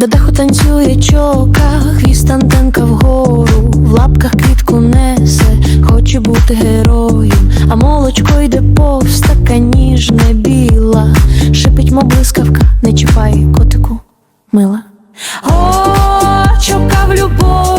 До даху танцює чока, хвіст антенка вгору, в лапках квітку несе, хоче бути героєм, а молочко йде повз, така ніжна біла, шипить мов блискавка, не чіпай котику, мила. О, чока в любові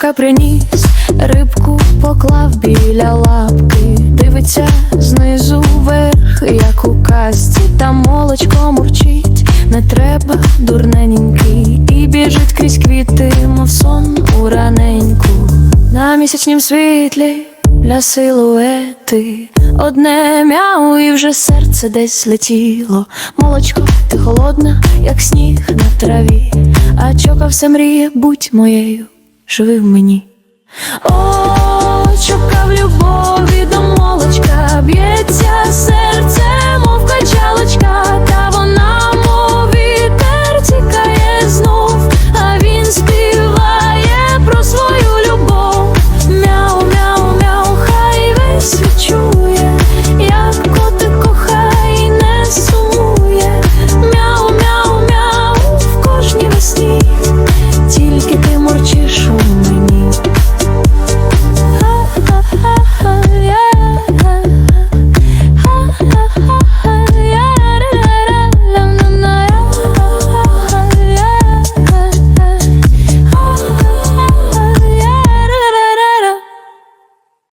Чока приніс, рибку поклав біля лапки, дивиться знизу вверх, як у казці, та молочко мурчить, не треба дурненький, і біжить крізь квіти, мов сон у раненьку, на місячнім світлі для силуети, одне мяу, і вже серце десь злетіло. Молочко, ти холодна, як сніг на траві, а чока все мріє, будь моєю, живи в мені. О, чока любові до молочка,